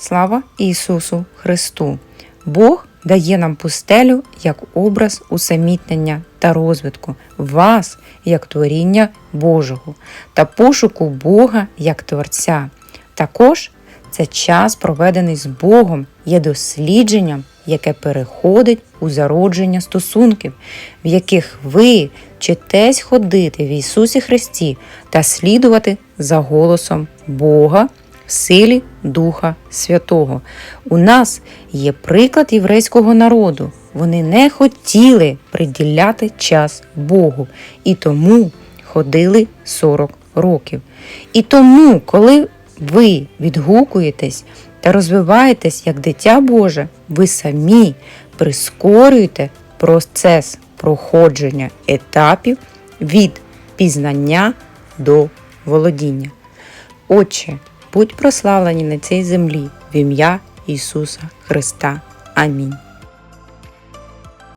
Слава Ісусу Христу! Бог дає нам пустелю як образ усамітнення та розвитку, вас як творіння Божого та пошуку Бога як Творця. Також це час, проведений з Богом, є дослідженням, яке переходить у зародження стосунків, в яких ви вчитесь ходити в Ісусі Христі та слідувати за голосом Бога в силі Духа Святого. У нас є приклад єврейського народу. Вони не хотіли приділяти час Богу і тому ходили 40 років. І тому, коли ви відгукуєтесь та розвиваєтесь як дитя Боже, ви самі прискорюєте процес проходження етапів від пізнання до володіння. Отче, будь прославлені на цій землі в ім'я Ісуса Христа. Амінь.